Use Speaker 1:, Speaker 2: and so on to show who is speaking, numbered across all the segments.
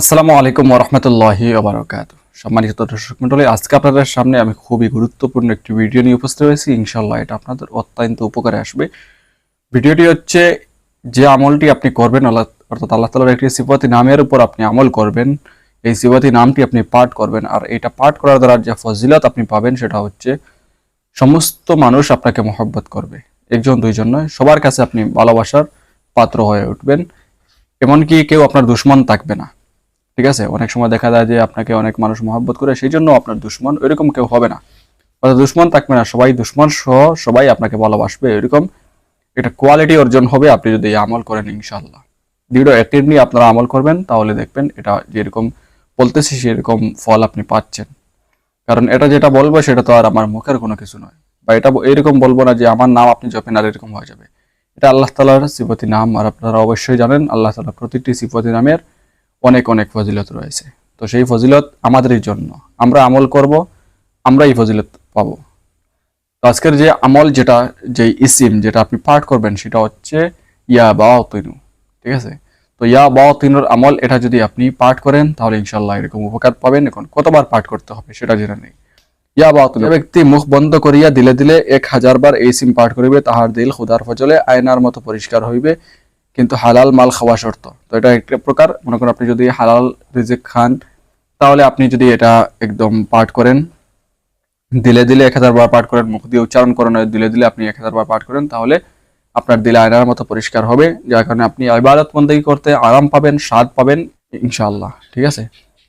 Speaker 1: আসসালামু আলাইকুম রহমতুল্লাহি ওবরাকাত সম্মানিত দর্শক মন্ডলী আজকে আপনাদের সামনে আমি খুবই গুরুত্বপূর্ণ একটি ভিডিও নিয়ে উপস্থিত হয়েছি। ইনশাল্লাহ এটা আপনাদের অত্যন্ত উপকারে আসবে। ভিডিওটি হচ্ছে যে আমলটি আপনি করবেন, আল্লাহ অর্থাৎ আল্লাহ তালার একটি সিফাতি নামের উপর আপনি আমল করবেন। এই সিফাতি নামটি আপনি পাঠ করবেন আর এটা পাঠ করার দ্বারা যে ফজিলত আপনি পাবেন সেটা হচ্ছে সমস্ত মানুষ আপনাকে মহব্বত করবে। একজন, দুইজন নয়, সবার কাছে আপনি ভালোবাসার পাত্র হয়ে উঠবেন। এমনকি কেউ আপনার দুশ্মন থাকবে না। ঠিক আছে? অনেক সময় দেখা যায় যে আপনাকে অনেক মানুষ মহব্বত করে সেই জন্য আপনার দুশ্মন এরকম কেউ হবে না। অর্থাৎ দুশ্মন থাকবে না, সবাই দুশ্মন সহ সবাই আপনাকে ভালোবাসবে, এরকম একটা কোয়ালিটি অর্জন হবে আপনি যদি আমল করেন ইনশাল্লাহ দৃঢ় অ্যাক্টিভ নিয়ে আপনারা আমল করবেন, তাহলে দেখবেন এটা যেরকম বলতেছি, সেরকম ফল আপনি পাচ্ছেন। কারণ এটা যেটা বলব, সেটা তো আর আমার মুখের কোনো কিছু নয়। বা এটা এরকম বলব না যে আমার নাম আপনি জপেন আর এরকম হয়ে যাবে। এটা আল্লাহ তালার সিফতি নাম, আর আপনারা অবশ্যই জানেন, আল্লাহ তালা প্রতিটি সিফতি নামের অনেক অনেক ফজিলত রয়েছে। তো সেই ফজিলত আমাদেরই জন্য। আমরা আমল করব আমরা এই ফজিলত পাবো। তো আজকের যে আমল যেটা, যে ইসিম যেটা আপনি পাঠ করবেন, সেটা হচ্ছে ইয়া বা তৈনু ঠিক আছে? তো ইয়া বা তৈনুর আমল, এটা যদি আপনি পাঠ করেন, তাহলে ইনশাল্লাহ এরকম উপকার পাবেন। এখন কতবার পাঠ করতে হবে, সেটা জেনে নেই। ইয়া বা তৈনু ব্যক্তি মুখ বন্ধ করিয়া দিলে দিলে এক হাজার বার এই সিম পাঠ করিবে, তাহার দিল খুদার ফজলে আয়নার মতো পরিষ্কার হইবে। কিন্তু হালাল মাল খাওয়া শর্ত। তো এটা একটা প্রকার, মনে করেন আপনি যদি হালাল রিজিক খান, তাহলে আপনি যদি এটা একদম পাঠ করেন, দিলে দিলে এক হাজার বার পাঠ করেন, মুখ দিয়ে উচ্চারণ করেন দিলে দিলে আপনি এক হাজার বার পাঠ করেন, তাহলে আপনার দিলে আয়নার মতো পরিষ্কার হবে, যার কারণে আপনি ইবাদত মন্দি করতে আরাম পাবেন, স্বাদ পাবেন, ইনশাআল্লাহ, ঠিক আছে?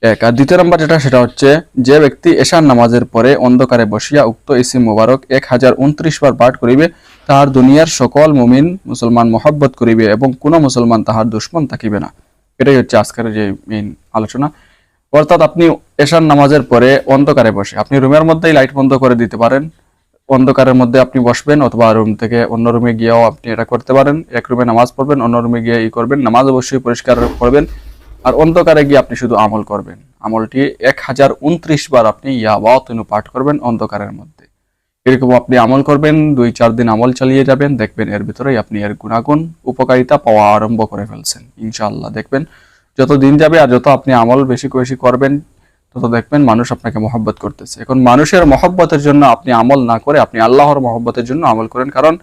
Speaker 1: এক। আর দ্বিতীয় নম্বর যেটা, সেটা হচ্ছে যে ব্যক্তি এশার নামাজের পরে অন্ধকারে বসিয়া উক্ত ইসিম মোবারক এক হাজার উনত্রিশ বার পাঠ করিবে, তাহার দুনিয়ার সকল মুমিন মুসলমান মহব্বত করিবে এবং কোনো মুসলমান তাহার দুশ্মন থাকিবে না। এটাই হচ্ছে আজকের যে মেইন আলোচনা। অর্থাৎ আপনি এশার নামাজের পরে অন্ধকারে বসে, আপনি রুমের মধ্যেই লাইট বন্ধ করে দিতে পারেন। অন্ধকারের মধ্যে আপনি বসবেন অথবা রুম থেকে অন্য রুমে গিয়েও আপনি এটা করতে পারেন। এক রুমে নামাজ পড়বেন, অন্য রুমে গিয়ে ই করবেন। নামাজ অবশ্যই পরিষ্কার করবেন। আর অন্ধকারে গিয়ে আপনি শুধু আমল করবেন। আমলটি এক হাজার উনত্রিশ বার আপনি ইয়া পাঠ করবেন অন্ধকারের মধ্যে। এরকম আপনি আমল করবেন দুই চার দিন আমল চালিয়ে যাবেন, দেখবেন এর ভিতরেই আপনি এর গুণাগুণ, উপকারিতা পাওয়া আরম্ভ করে ফেলছেন। ইনশাআল্লাহ দেখবেন যত দিন যাবে আর যত আপনি আমল বেশি বেশি করবেন, তত দেখবেন মানুষ আপনাকে মহব্বত করতেছে। এখন মানুষের মহব্বতের জন্য আপনি আমল না করে আপনি আল্লাহর মহব্বতের জন্য আমল করেন, কারণ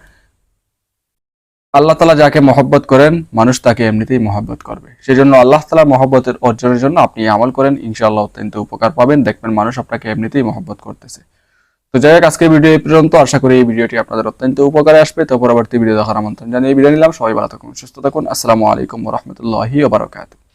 Speaker 1: আল্লাহ তালা যাকে মহব্বত করেন, মানুষ তাকে এমনিতেই মহব্বত করবে। সেই জন্য আল্লাহ তালা মহব্বতের অর্জনের জন্য আপনি আমল করেন, ইনশাআল্লাহ অত্যন্ত উপকার পাবেন। দেখবেন মানুষ আপনাকে এমনিতেই মহব্বত করতেছে। তো যাই হোক আজকে ভিডিও এই পর্যন্ত। আশা করি এই ভিডিওটি আপনাদের অত্যন্ত উপকারে আসবে। তো পরবর্তী ভিডিও দেখার আমন্ত্রণ জানিয়ে ভিডিও নিলাম। সবাই ভালো থাকুন, সুস্থ থাকুন। আসসালামু আলাইকুম রহমতুল্লাহি ওবরাকাতুহ